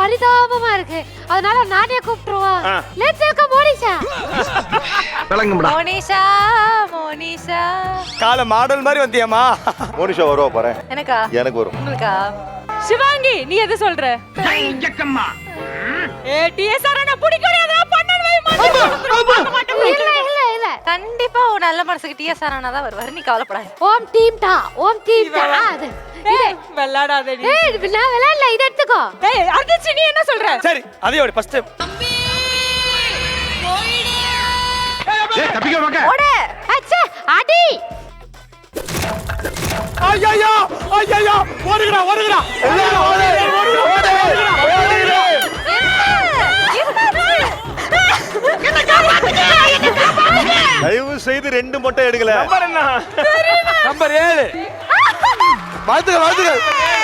பரிதாபமா இருக்கு. அதனால நானே கூப்பிட்டுருவோம் ஆ. Let's welcome Monisha. விளங்கும்டா Monisha Monisha. கால மாடல் மாதிரி வந்தியம்மா. மோனிஷா வருவா பாரு எனக்கா? எனக்கு வரும். உங்களுக்கா? சிவாங்கி நீ எது சொல்ற? ஏ டிஎஸ்ஆர் என்ன பிடிக்கல ஏதாவது பண்ணணும் இல்ல இல்ல இல்ல. கண்டிப்பா நல்ல மனசுக்கு டிஎஸ் ஆனா தான் வருவாரு. நீ கவலைப்படாத. ஓம் டீம் டா ஓம் டீம் டா. அது. விளையாடாத நீ. ஏய் நான் விளையாடல இதை எடுத்துக்கோ. ஏய் அர்ஜுன் நீ என்ன சொல்ற? சரி அதையோட ஃபர்ஸ்ட் ஏய் தப்பிக்க மாக்க ஓடு. அச்சே அடி. ஐயோ ஐயோ ஓடுங்கடா ஓடுங்கடா. ஓடு ஓடுங்கடா ஓடுங்கடா செய்து ரெண்டு மட்டும் எடுக்கல. நம்பர் என்ன? நம்பர் ஏழு. வாழ்த்துக்கள் வாழ்த்துக்கள்.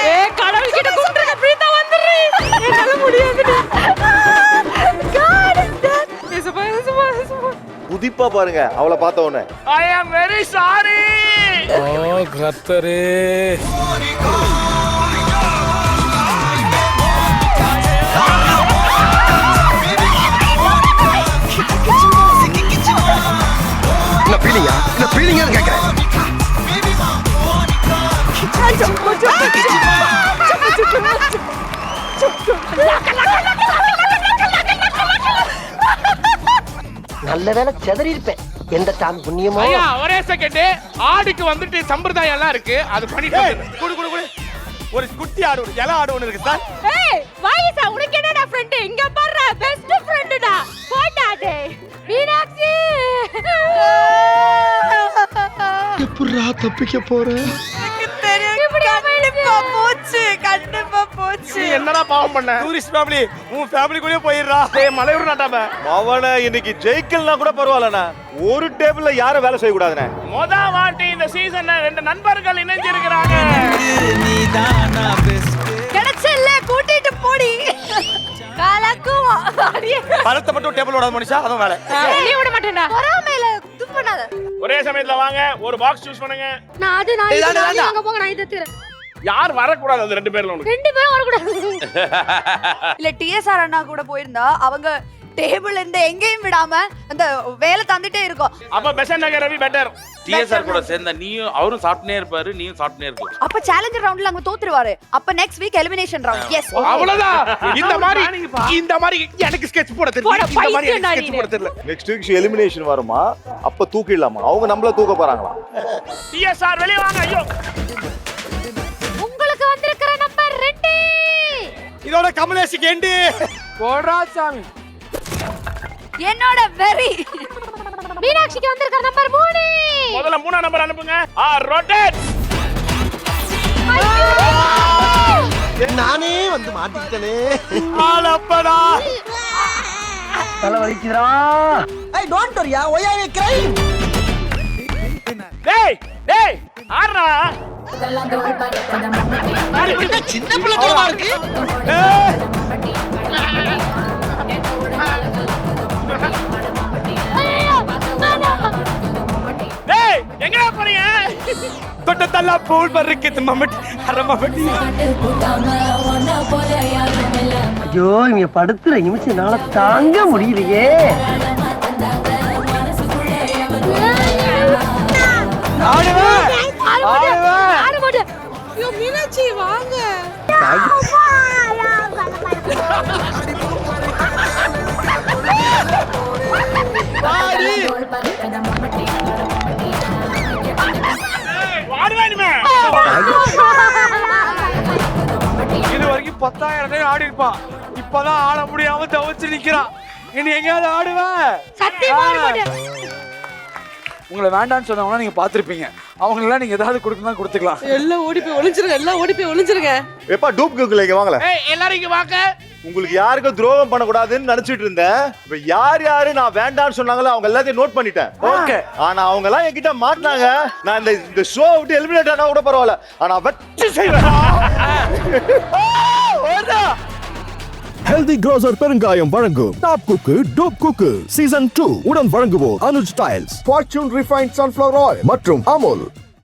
ஏ கடவுள் கிட்ட கூப்பிடுங்க பிரீதா வந்துரு என்னால முடியாதுடா. குதிப்பா பாருங்க அவளை பார்த்த உடனே. ஐ அம் வெரி சாரி ஓ கர்த்தரே பீலிங்கான்னு கேட்கிறேன் நல்ல வேளை செதறி இருப்பேன் எந்த டான் புண்ணியமோ ஐயா ஒரே செகண்ட் ஆடுக்கு வந்துட்டு சம்பிரதாயம் எல்லாம் இருக்கு அது பண்ணிட்டு வந்துடுறேன். குடு குடு குடு ஒரு குட்டி ஆடு ஒரு இலை ஆடு ஒன்று இருக்கு சார் ஏய் வாயிசா உனக்கு என்னடா ஃப்ரெண்ட் இங்க பாரு பெஸ்ட் ஃப்ரெண்டுடா எப்படா தப்பிக்க கண்டிப்பா போச்சு கண்டிப்பா போச்சு. என்னடா பாவம் பண்ண? டூரிஸ்ட் ஃபேமிலி உன் ஃபேமிலி கூடயே போயிடுறா. ஏய் மலையூர் நாட்டாம. அவனை இன்னைக்கு ஜெயிக்கலனா கூட பரவாயில்லண்ணா. ஒரு டேபிள்ல யாரும் வேலை செய்யக்கூடாதுண்ணே. மொத வாட்டி இந்த சீசன்ல ரெண்டு நண்பர்கள் இணைஞ்சிருக்கிறாங்க. கிடைச்சல்ல கூட்டிட்டு போடி. கலக்கும் அடியே பழத்தை மட்டும் டேபிள் விடாத மனுஷா? அதான் வேலை. நீ விட மாட்டேன்டா. இது பண்ணாத. ஒரே சமயத்துல வாங்க ஒரு பாக்ஸ் சூஸ் பண்ணுங்க. நான் அது நான் இது, வேண்டாம். அங்க போங்க நான் இதை தீரேன் யார் வரக்கூடாது அது ரெண்டு பேர்ல உனக்கு? ரெண்டு பேரும் வரக்கூடாது. இல்ல டிஎஸ்ஆர் அண்ணா கூட போயிருந்தா அவங்க டேபிள் இருந்து எங்கேயும் விடாம அந்த வேலை தந்துட்டே இருக்கும். அப்ப பெசன் நகர் ரவி பெட்டர் டிஎஸ்ஆர் கூட சேர்ந்த நீயும் அவரும் சாப்பிட்டுனே இருப்பாரு நீயும் சாப்பிட்டுனே இருக்கலாம் அப்ப சேலஞ்சர் ரவுண்ட்ல அங்க தோத்துருவாரு. அப்ப next week elimination round yes அவ்வளவுதான். இந்த மாதிரி இந்த மாதிரி எனக்கு ஸ்கெட்ச் போட தெரியல. போட இந்த மாதிரி ஸ்கெட்ச் போட தெரியல. நெக்ஸ்ட் வீக் எலிமினேஷன் வருமா? அப்ப தூக்கிடலாமா? அவங்க நம்மள தூக்க போறாங்களாம் டிஎஸ்ஆர் வெளிய வாங்க ஐயோ. உங்களுக்கு வந்திருக்கிற நம்பர் ரெண்டு. இதோட கமலேஷுக்கு எண்டு போடுறா சாமி. என்னோட வெரி மீனாட்சிக்கு வந்திருக்கிற நம்பர் மூணு. முதல்ல மூணாம் நம்பர் அனுப்புங்க. ஆ ரொட்டேட் நானே வந்து மாட்டிக்கிட்டனே. ஆளப்படா தலை வலிக்குதுடா. ஐ டோன்ட் வரியா ஒய் ஆர் கிரைம் டேய் டேய் ஆடுறா. சின்ன பிள்ளைத்தனமா இருக்கு. தொட்டத்தல்லா பூல் பருக்கு மம்மட்டி அரை மம்மட்டி ஐயோ இங்க படுத்துற நிமிஷம் என்னால தாங்க முடியலையே. பத்தாயிரம் டைம் ஆடி இருப்பான் இப்பதான் ஆட முடியாம தவிச்சு நிக்கிறான் இனி எங்கேயாவது ஆடுவேன் உங்களை வேண்டாம்னு சொன்னவங்க நீங்க பாத்திருப்பீங்க அவங்களெல்லாம் நீங்க ஏதாவது கொடுக்கணும் கொடுத்துக்கலாம். எல்லாம் ஓடி போய் ஒளிஞ்சிருங்க எல்லாம் ஓடி போய் ஒளிஞ்சிருங்க. எப்பா டூப் குக்குல இங்க வாங்கல எல்லாரும் இங்க வாங்க. உங்களுக்கு யாருக்கும் துரோகம் பண்ணக்கூடாதுன்னு நினைச்சிட்டு இருந்தேன். இப்ப யார் யாரு நான் வேண்டாம்னு சொன்னாங்களோ அவங்க எல்லாத்தையும் நோட் பண்ணிட்டேன். ஓகே ஆனா அவங்க எல்லாம் என்கிட்ட மாட்டினாங்க. நான் இந்த இந்த ஷோ விட்டு எலிமினேட் ஆனா கூட பரவாயில்ல. ஆனா வச்சு செய்வேன். ஹெல்தி க்ரோசர் பெருங்காயம் வழங்கும். Top cook dupe cook season two உடன் வழங்குவோர் Anuj tiles. Fortune refined sunflower oil மற்றும் அமுல்